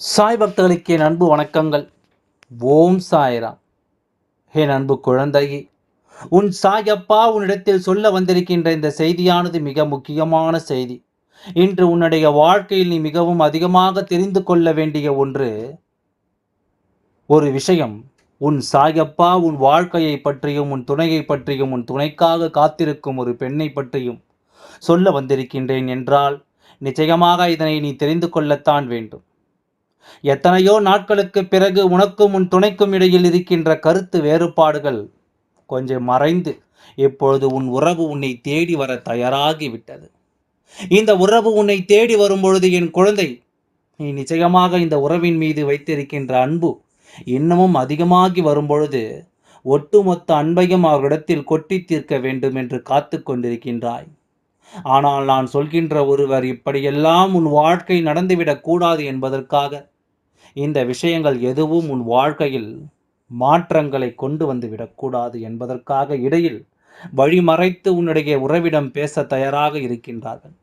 சாய் பக்தர்களுக்கு என் அன்பு வணக்கங்கள். ஓம் சாய்ராம். என் அன்பு குழந்தையே உன் சாயப்பா உன்னிடத்தில் சொல்ல வந்திருக்கின்ற இந்த செய்தியானது மிக முக்கியமான செய்தி. இன்று உன்னுடைய வாழ்க்கையில் நீ மிகவும் அதிகமாக தெரிந்து கொள்ள வேண்டிய ஒன்று ஒரு விஷயம். உன் சாயப்பா உன் வாழ்க்கையை பற்றியும் உன் துணையை பற்றியும் உன் துணைக்காக காத்திருக்கும் ஒரு பெண்ணை பற்றியும் சொல்ல வந்திருக்கின்றேன் என்றால் நிச்சயமாக இதனை நீ தெரிந்து கொள்ளத்தான் வேண்டும். எத்தனையோ நாட்களுக்கு பிறகு உனக்கும் உன் துணைக்கும் இடையில் இருக்கின்ற கருத்து வேறுபாடுகள் கொஞ்சம் மறைந்து இப்பொழுது உன் உறவு உன்னை தேடி வர தயாராகிவிட்டது. இந்த உறவு உன்னை தேடி வரும்பொழுது என் குழந்தை நீ நிச்சயமாக இந்த உறவின் மீது வைத்திருக்கின்ற அன்பு இன்னமும் அதிகமாகி வரும்பொழுது ஒட்டுமொத்த அன்பையும் அவரிடத்தில் கொட்டி தீர்க்க வேண்டும் என்று காத்து கொண்டிருக்கின்றாய். ஆனால் நான் சொல்கின்ற ஒருவர் இப்படியெல்லாம் உன் வாழ்க்கை நடந்துவிடக் கூடாது என்பதற்காக இந்த விஷயங்கள் எதுவும் உன் வாழ்க்கையில் மாற்றங்களை கொண்டு வந்து விடக்கூடாது என்பதற்காக இடையில் வழிமறைத்து உன்னுடைய உறவிடம் பேச தயாராக இருக்கின்றார்கள்.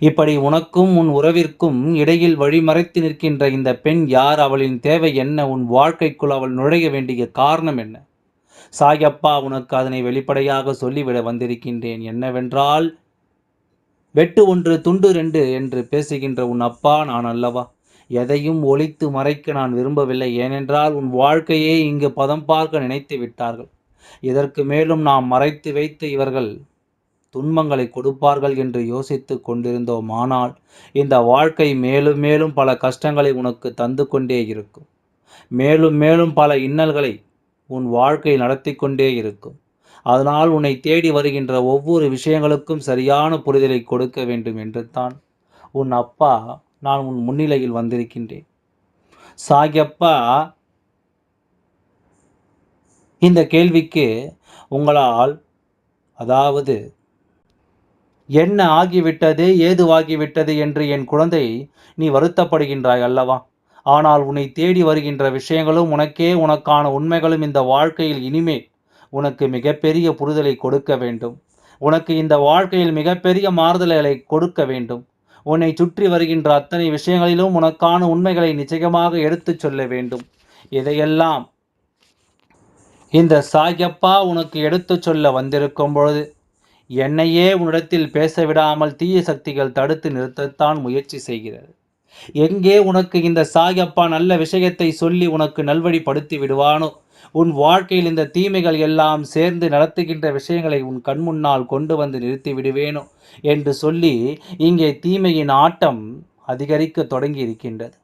இப்படி உனக்கும் உன் உறவிற்கும் இடையில் வழிமறைத்து நிற்கின்ற இந்த பெண் யார்? அவளின் தேவை என்ன? உன் வாழ்க்கைக்குள் அவள் நுழைய வேண்டிய காரணம் என்ன? சாயப்பா உனக்கு அதனை வெளிப்படையாக சொல்லிவிட வந்திருக்கின்றேன். என்னவென்றால் வெட்டு ஒன்று துண்டு ரெண்டு என்று பேசுகின்ற உன் அப்பா நான் அல்லவா? எதையும் ஒழித்து மறைக்க நான் விரும்பவில்லை. ஏனென்றால் உன் வாழ்க்கையே இங்கு பதம் பார்க்க நினைத்து விட்டார்கள். இதற்கு மேலும் நாம் மறைத்து வைத்த இவர்கள் துன்பங்களை கொடுப்பார்கள் என்று யோசித்து கொண்டிருந்தோம் ஆனால் இந்த வாழ்க்கை மேலும் மேலும் பல கஷ்டங்களை உனக்கு தந்து கொண்டே இருக்கும். மேலும் மேலும் பல இன்னல்களை உன் வாழ்க்கை நடத்தி கொண்டே இருக்கும். அதனால் உன்னை தேடி வருகின்ற ஒவ்வொரு விஷயங்களுக்கும் சரியான புரிதலை கொடுக்க வேண்டும் என்று தான் உன் அப்பா நான் உன் முன்னிலையில் வந்திருக்கின்றேன். சாகியப்பா இந்த கேள்விக்கு உங்களால் அதாவது என்ன ஆகிவிட்டது ஏதுவாகிவிட்டது என்று என் குழந்தை நீ வருத்தப்படுகின்றாய் அல்லவா? ஆனால் உன்னை தேடி வருகின்ற விஷயங்களும் உனக்கே உனக்கான உண்மைகளும் இந்த வாழ்க்கையில் இனிமே உனக்கு மிகப்பெரிய புரிதலை கொடுக்க வேண்டும். உனக்கு இந்த வாழ்க்கையில் மிகப்பெரிய மாறுதல்களை கொடுக்க வேண்டும். உன்னை சுற்றி வருகின்ற அத்தனை விஷயங்களிலும் உனக்கான உண்மைகளை நிச்சயமாக எடுத்துச் சொல்ல வேண்டும். இதையெல்லாம் இந்த சாயப்பா உனக்கு எடுத்துச் சொல்ல வந்திருக்கும் பொழுது என்னையே உன்னிடத்தில் பேச விடாமல் தீய சக்திகள் தடுத்து நிறுத்தத்தான் முயற்சி செய்கிறது. எங்கே உனக்கு இந்த சாயப்பா நல்ல விஷயத்தை சொல்லி உனக்கு நல்வழிப்படுத்தி விடுவானோ உன் வாழ்க்கையில் இந்த தீமைகள் எல்லாம் சேர்ந்து நடத்துகின்ற விஷயங்களை உன் கண் முன்னால் கொண்டு வந்து நிறுத்தி விடுவேனோ என்று சொல்லி இங்கே தீமையின் ஆட்டம் அதிகரிக்க தொடங்கி இருக்கின்றது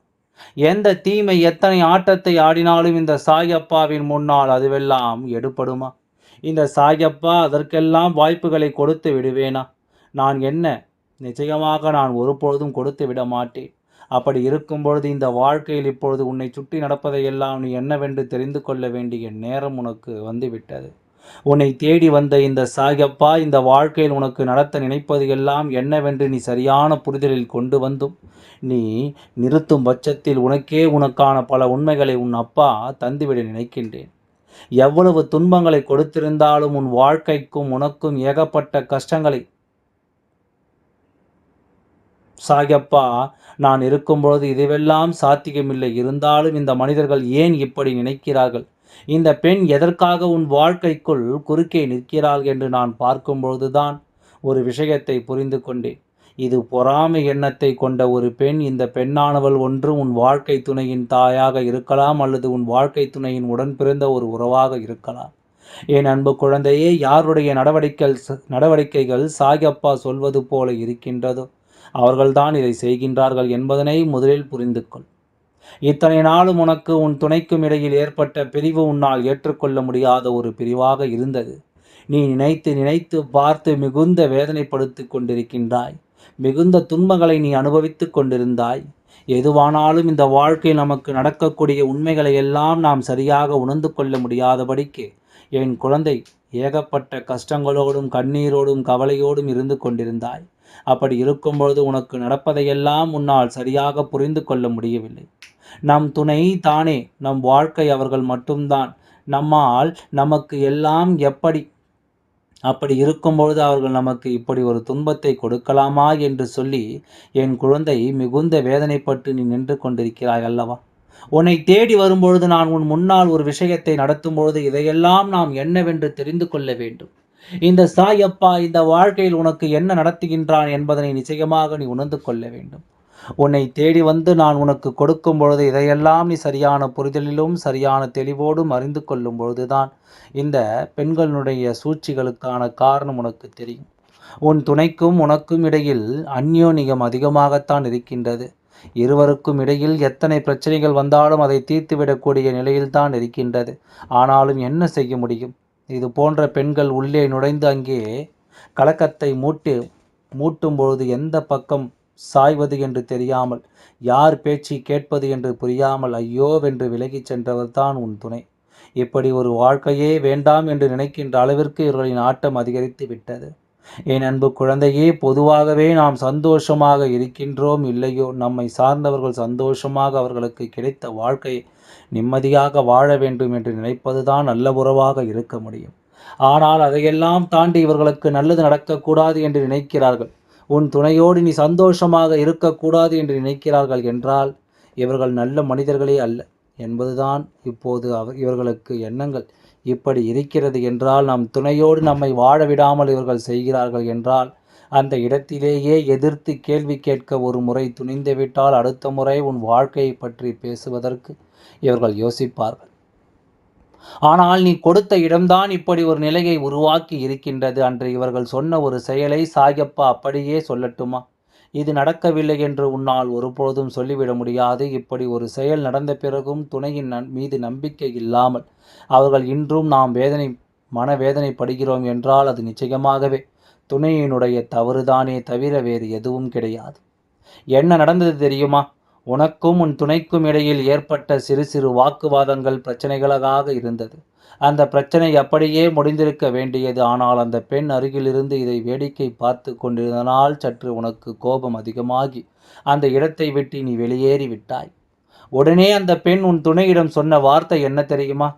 எந்த தீமை எத்தனை ஆட்டத்தை ஆடினாலும் இந்த சாயப்பாவின் முன்னால் அதுவெல்லாம் எடுப்படுமா இந்த சாயப்பா அதற்கெல்லாம் வாய்ப்புகளை கொடுத்து விடுவேனா? நான் என்ன? நிச்சயமாக நான் ஒருபொழுதும் கொடுத்து விட மாட்டேன். அப்படி இருக்கும்பொழுது இந்த வாழ்க்கையில் இப்பொழுது உன்னை சுற்றி நடப்பதையெல்லாம் நீ என்னவென்று தெரிந்து கொள்ள வேண்டிய நேரம் உனக்கு வந்துவிட்டது. உன்னை தேடி வந்த இந்த சாகப்பா இந்த வாழ்க்கையில் உனக்கு நடத்த நினைப்பது எல்லாம் என்னவென்று நீ சரியான புரிதலில் கொண்டு வந்தும் நீ நிறுத்தும் பட்சத்தில் உனக்கே உனக்கான பல உண்மைகளை உன் அப்பா தந்துவிட நினைக்கின்றேன். எவ்வளவு துன்பங்களை கொடுத்திருந்தாலும் உன் வாழ்க்கைக்கும் உனக்கும் ஏகப்பட்ட கஷ்டங்களை சாகப்பா நான் இருக்கும்பொழுது இதுவெல்லாம் சாத்தியமில்லை. இருந்தாலும் இந்த மனிதர்கள் ஏன் இப்படி நினைக்கிறார்கள்? இந்த பெண் எதற்காக உன் வாழ்க்கைக்குள் குறுக்கே நிற்கிறாள் என்று நான் பார்க்கும்பொழுதுதான் ஒரு விஷயத்தை புரிந்து கொண்டேன். இது பொறாமை எண்ணத்தை கொண்ட ஒரு பெண் இந்த பெண்ணானவள் ஒன்று உன் வாழ்க்கை துணையின் தாயாக இருக்கலாம் அல்லது உன் வாழ்க்கை துணையின் உடன் பிறந்த ஒரு உறவாக இருக்கலாம். என் அன்பு குழந்தையே யாருடைய நடவடிக்கைகள் நடவடிக்கைகள் சாகப்பா சொல்வது போல இருக்கின்றதோ? அவர்கள்தான் இதை செய்கின்றார்கள் என்பதனை முதலில் புரிந்து கொள் இத்தனை நாளும் உனக்கு உன் துணைக்கும் இடையில் ஏற்பட்ட பிரிவு உன்னால் ஏற்றுக்கொள்ள முடியாத ஒரு பிரிவாக இருந்தது. நீ நினைத்து நினைத்து பார்த்து மிகுந்த வேதனைப்படுத்தி கொண்டிருக்கின்றாய். மிகுந்த துன்பங்களை நீ அனுபவித்து கொண்டிருந்தாய். எதுவானாலும் இந்த வாழ்க்கையில் நமக்கு நடக்கக்கூடிய உண்மைகளை எல்லாம் நாம் சரியாக உணர்ந்து கொள்ள முடியாதபடிக்கு என் குழந்தை ஏகப்பட்ட கஷ்டங்களோடும் கண்ணீரோடும் கவலையோடும் இருந்து கொண்டிருந்தாய். அப்படி இருக்கும்பொழுது உனக்கு நடப்பதையெல்லாம் உன்னால் சரியாக புரிந்து கொள்ள முடியவில்லை. நம் துணை தானே நம் வாழ்க்கை அவர்கள் மட்டும்தான். நம்மால் நமக்கு எல்லாம் எப்படி? அப்படி இருக்கும்பொழுது அவர்கள் நமக்கு இப்படி ஒரு துன்பத்தை கொடுக்கலாமா என்று சொல்லி என் குழந்தை மிகுந்த வேதனைப்பட்டு நீ நின்று கொண்டிருக்கிறாய் அல்லவா? உன்னை தேடி வரும்பொழுது நான் உன் முன்னால் ஒரு விஷயத்தை நடத்தும் பொழுது இதையெல்லாம் நாம் என்னவென்று தெரிந்து கொள்ள வேண்டும். இந்த சாயப்பா இந்த வாழ்க்கையில் உனக்கு என்ன நடத்துகின்றான் என்பதனை நிச்சயமாக நீ உணர்ந்து கொள்ள வேண்டும். உன்னை தேடி வந்து நான் உனக்கு கொடுக்கும் பொழுது இதையெல்லாம் நீ சரியான புரிதலிலும் சரியான தெளிவோடும் அறிந்து கொள்ளும் பொழுதுதான் இந்த பெண்களுடைய சூழ்ச்சிகளுக்கான காரணம் உனக்கு தெரியும். உன் துணைக்கும் உனக்கும் இடையில் அந்யோனியம் அதிகமாகத்தான் இருக்கின்றது. இருவருக்கும் இடையில் எத்தனை பிரச்சனைகள் வந்தாலும் அதை தீர்த்துவிடக்கூடிய நிலையில்தான் இருக்கின்றது. ஆனாலும் என்ன செய்ய முடியும்? இது போன்ற பெண்கள் உள்ளே நுழைந்து அங்கே கலக்கத்தை மூட்டு மூட்டும் பொழுது எந்த பக்கம் சாய்வது என்று தெரியாமல் யார் பேச்சு கேட்பது என்று புரியாமல் ஐயோவென்று விலகிச் சென்றவர்தான் உன் துணை. இப்படி ஒரு வாழ்க்கையே வேண்டாம் என்று நினைக்கின்ற அளவிற்கு இவர்களின் ஆட்டம் அதிகரித்து விட்டது. என் அன்பு குழந்தையே பொதுவாகவே நாம் சந்தோஷமாக இருக்கின்றோம் இல்லையோ? நம்மை சார்ந்தவர்கள் சந்தோஷமாக அவர்களுக்கு கிடைத்த வாழ்க்கையை நிம்மதியாக வாழ வேண்டும் என்று நினைப்பதுதான் நல்ல உறவாக இருக்க முடியும். ஆனால் அதையெல்லாம் தாண்டி இவர்களுக்கு நல்லது நடக்கக்கூடாது என்று நினைக்கிறார்கள். உன் துணையோடு நீ சந்தோஷமாக இருக்கக்கூடாது என்று நினைக்கிறார்கள் என்றால் இவர்கள் நல்ல மனிதர்களே அல்ல என்பதுதான் இப்போது அவர் இவர்களுக்கு எண்ணங்கள். இப்படி இருக்கிறது என்றால் நம் துணையோடு நம்மை வாழ விடாமல் இவர்கள் செய்கிறார்கள் என்றால் அந்த இடத்திலேயே எதிர்த்து கேள்வி கேட்க ஒரு முறை துணிந்துவிட்டால் அடுத்த முறை உன் வாழ்க்கையை பற்றி பேசுவதற்கு இவர்கள் யோசிப்பார்கள். ஆனால் நீ கொடுத்த இடம்தான் இப்படி ஒரு நிலையை உருவாக்கி இருக்கின்றது அன்று இவர்கள் சொன்ன ஒரு செயலை சாயப்பா அப்படியே சொல்லட்டுமா? இது நடக்கவில்லை என்று உன்னால் ஒருபொழுதும் சொல்லிவிட முடியாது. இப்படி ஒரு செயல் நடந்த பிறகும் துணையின் மீது நம்பிக்கை இல்லாமல் அவர்கள் இன்றும் நாம் வேதனை மனவேதனைப்படுகிறோம் என்றால் அது நிச்சயமாகவே துணையினுடைய தவறுதானே தவிர வேறு எதுவும் கிடையாது. என்ன நடந்தது தெரியுமா? உனக்கும் உன் துணைக்கும் இடையில் ஏற்பட்ட சிறு சிறு வாக்குவாதங்கள் பிரச்சனைகளாக இருந்தது. அந்த பிரச்சனை அப்படியே முடிந்திருக்க வேண்டியது. ஆனால் அந்த பெண் அருகிலிருந்து இதை வேடிக்கை பார்த்து கொண்டிருந்தனால் சற்று உனக்கு கோபம் அதிகமாகி அந்த இடத்தை விட்டு நீ வெளியேறி விட்டாய். உடனே அந்த பெண் உன் துணையிடம் சொன்ன வார்த்தை என்ன தெரியுமா?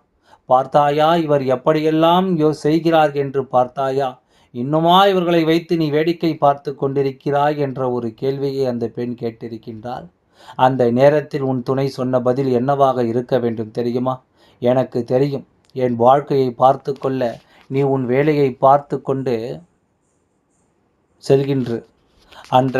பார்த்தாயா இவர் எப்படியெல்லாம் யோ செய்கிறார் என்று பார்த்தாயா? இன்னுமா இவர்களை வைத்து நீ வேடிக்கை பார்த்து கொண்டிருக்கிறாய் என்ற ஒரு கேள்வியை அந்த பெண் கேட்டிருக்கின்றாள். அந்த நேரத்தில் உன் துணை சொன்ன பதில் என்னவாக இருக்க வேண்டும் தெரியுமா? எனக்கு தெரியும். என் வாழ்க்கையை பார்த்து கொள்ள நீ உன் வேலையை பார்த்து கொண்டு செல்கின்ற. அன்ற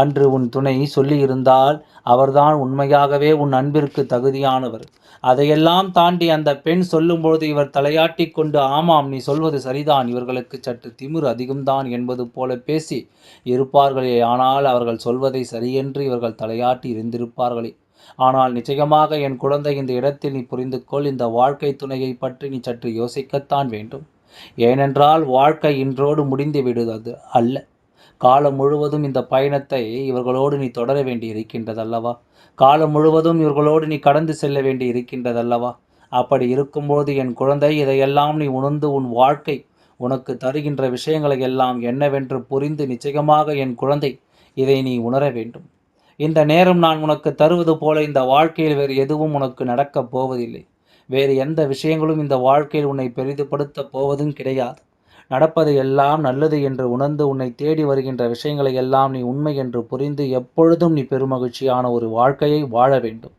அன்று உன் துணை சொல்லியிருந்தால் அவர்தான் உண்மையாகவே உன் அன்பிற்கு தகுதியானவர். அதையெல்லாம் தாண்டி அந்த பெண் சொல்லும்பொழுது இவர் தலையாட்டி கொண்டு ஆமாம் நீ சொல்வது சரிதான். இவர்களுக்கு சற்று திமிர் அதிகம்தான் என்பது போல பேசி இருப்பார்களே ஆனால் அவர்கள் சொல்வதை சரியென்று இவர்கள் தலையாட்டி இருந்திருப்பார்களே. ஆனால் நிச்சயமாக என் குழந்தை இந்த இடத்தில் நீ புரிந்து கொள் இந்த வாழ்க்கை துணையை பற்றி நீ சற்று யோசிக்கத்தான் வேண்டும். ஏனென்றால் வாழ்க்கை இன்றோடு முடிந்து விடுவது அல்ல. காலம் முழுவதும் இந்த பயணத்தை இவர்களோடு நீ தொடர வேண்டி இருக்கின்றதல்லவா காலம் முழுவதும் இவர்களோடு நீ கடந்து செல்ல வேண்டி இருக்கின்றதல்லவா அப்படி இருக்கும்போது என் குழந்தை இதையெல்லாம் நீ உணர்ந்து உன் வாழ்க்கை உனக்கு தருகின்ற விஷயங்களை எல்லாம் என்னவென்று புரிந்து நிச்சயமாக என் குழந்தை இதை நீ உணர வேண்டும். இந்த நேரம் நான் உனக்கு தருவது போல இந்த வாழ்க்கையில் வேறு எதுவும் உனக்கு நடக்கப் போவதில்லை. வேறு எந்த விஷயங்களும் இந்த வாழ்க்கையில் உன்னை பெரிதுபடுத்தப் போவதும் கிடையாது. நடப்பது எல்லாம் நல்லது என்று உணர்ந்து உன்னை தேடி வருகின்ற விஷயங்களை எல்லாம் நீ உண்மை என்று புரிந்து எப்பொழுதும் நீ பெருமகிழ்ச்சியான ஒரு வாழ்க்கையை வாழ வேண்டும்.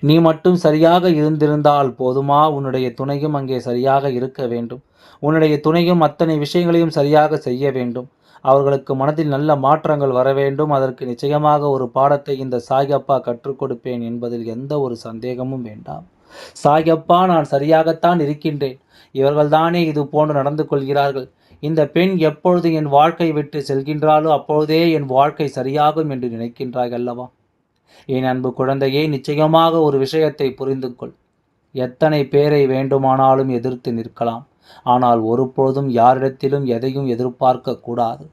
நீ மட்டும் சரியாக இருந்திருந்தால் போதுமா? உன்னுடைய துணையும் அங்கே சரியாக இருக்க வேண்டும். உன்னுடைய துணையும் அத்தனை விஷயங்களையும் சரியாக செய்ய வேண்டும். அவர்களுக்கு மனதில் நல்ல மாற்றங்கள் வர வேண்டும். அதற்கு நிச்சயமாக ஒரு பாடத்தை இந்த சாயப்பா கற்றுக் கொடுப்பேன் என்பதில் எந்த ஒரு சந்தேகமும் வேண்டாம். சாயப்பா நான் சரியாகத்தான் இருக்கின்றேன். இவர்கள்தானே இது போன்று நடந்து கொள்கிறார்கள். இந்த பெண் எப்பொழுது என் வாழ்க்கை விட்டு செல்கின்றாலோ அப்பொழுதே என் வாழ்க்கை சரியாகும் என்று நினைக்கின்றாய் அல்லவா? என் அன்பு குழந்தையே நிச்சயமாக ஒரு விஷயத்தை புரிந்து கொள் எத்தனை பேரை வேண்டுமானாலும் எதிர்த்து நிற்கலாம். ஆனால் ஒருபொழுதும் யாரிடத்திலும் எதையும் எதிர்பார்க்க கூடாது.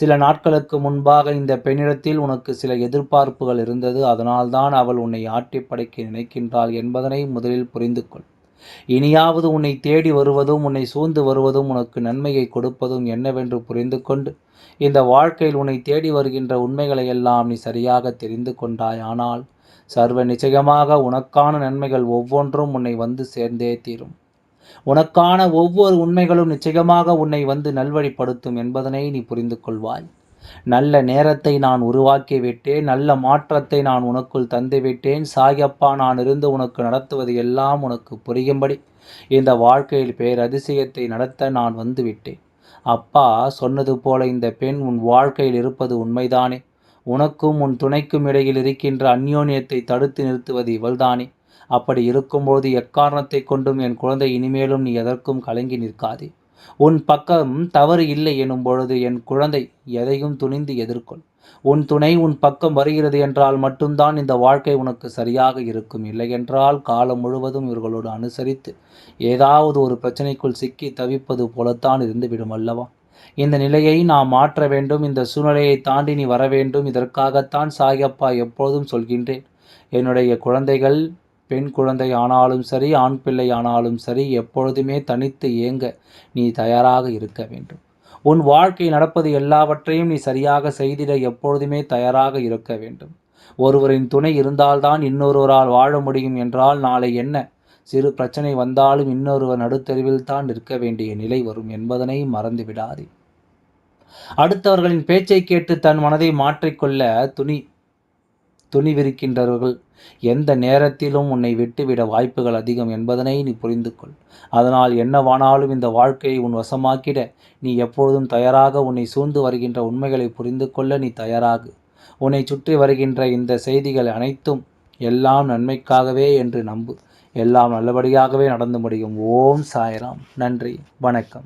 சில நாட்களுக்கு முன்பாக இந்த பெண்ணிடத்தில் உனக்கு சில எதிர்பார்ப்புகள் இருந்தது. அதனால்தான் அவள் உன்னை ஆட்டி படைக்க நினைக்கின்றாள் என்பதனை முதலில் புரிந்து கொள். இனியாவது உன்னை தேடி வருவதும் உன்னை சூழ்ந்து வருவதும் உனக்கு நன்மையை கொடுப்பதும் என்னவென்று புரிந்து கொண்டு இந்த வாழ்க்கையில் உன்னை தேடி வருகின்ற உண்மைகளை எல்லாம் நீ சரியாக தெரிந்து கொண்டாய். ஆனால் சர்வ நிச்சயமாக உனக்கான நன்மைகள் ஒவ்வொன்றும் உன்னை வந்து சேர்ந்தே தீரும். உனக்கான ஒவ்வொரு உண்மைகளும் நிச்சயமாக உன்னை வந்து நல்வழிப்படுத்தும் என்பதனை நீ புரிந்து கொள்வாய் நல்ல நேரத்தை நான் உருவாக்கி விட்டேன் நல்ல மாற்றத்தை நான் உனக்குள் தந்துவிட்டேன் சாயப்பா நான் இருந்து உனக்கு நடத்துவது எல்லாம் உனக்கு புரியும்படி. இந்த வாழ்க்கையில் பேரதிசயத்தை நடத்த நான் வந்துவிட்டேன். அப்பா சொன்னது போல இந்த பெண் உன் வாழ்க்கையில் இருப்பது உண்மைதானே? உனக்கும் உன் துணைக்கும் இடையில் இருக்கின்ற அந்யோன்யத்தை தடுத்து நிறுத்துவது இவள்தானே? அப்படி இருக்கும்போது எக்காரணத்தை கொண்டும் என் குழந்தை இனிமேலும் நீ எதற்கும் கலங்கி நிற்காதே. உன் பக்கம் தவறு இல்லை எனும் பொழுது என் குழந்தை எதையும் துணிந்து எதிர்கொள். உன் துணை உன் பக்கம் வருகிறது என்றால் மட்டும்தான் இந்த வாழ்க்கை உனக்கு சரியாக இருக்கும். இல்லையென்றால் காலம் முழுவதும் இவர்களோடு அனுசரித்து ஏதாவது ஒரு பிரச்சனைக்குள் சிக்கி தவிப்பது போலத்தான் இருந்துவிடும் அல்லவா? இந்த நிலையை நாம் மாற்ற வேண்டும். இந்த சூழ்நிலையை தாண்டி நீ வர வேண்டும். இதற்காகத்தான் சாயப்பா எப்போதும் சொல்கின்றேன். என்னுடைய குழந்தைகள் பெண் குழந்தை ஆனாலும் சரி ஆண் பிள்ளை ஆனாலும் சரி எப்பொழுதுமே தனித்து இயங்க நீ தயாராக இருக்க வேண்டும். உன் வாழ்க்கை நடப்பது எல்லாவற்றையும் நீ சரியாக செய்திட எப்பொழுதுமே தயாராக இருக்க வேண்டும். ஒருவரின் துணை இருந்தால்தான் இன்னொருவரால் வாழ முடியும் என்றால் நாளை என்ன? சிறு பிரச்சனை வந்தாலும் இன்னொருவர் நடுத்தருவில் தான் நிற்க வேண்டிய நிலை வரும் என்பதனை மறந்து விடாதே அடுத்தவர்களின் பேச்சை கேட்டு தன் மனதை மாற்றிக்கொள்ள துணி துணிவிருக்கின்றவர்கள். எந்த நேரத்திலும் உன்னை விட்டுவிட வாய்ப்புகள் அதிகம் என்பதனை நீ புரிந்து கொள் அதனால் என்னவானாலும் இந்த வாழ்க்கையை உன் வசமாக்கிட நீ எப்பொழுதும் தயாராக உன்னை சூழ்ந்து வருகின்ற உண்மைகளை புரிந்து கொள்ள நீ தயாராகு. உன்னை சுற்றி வருகின்ற இந்த செய்திகள் அனைத்தும் எல்லாம் நன்மைக்காகவே என்று நம்பு. எல்லாம் நல்லபடியாகவே நடந்து முடியும். ஓம் சாய்ராம். நன்றி. வணக்கம்.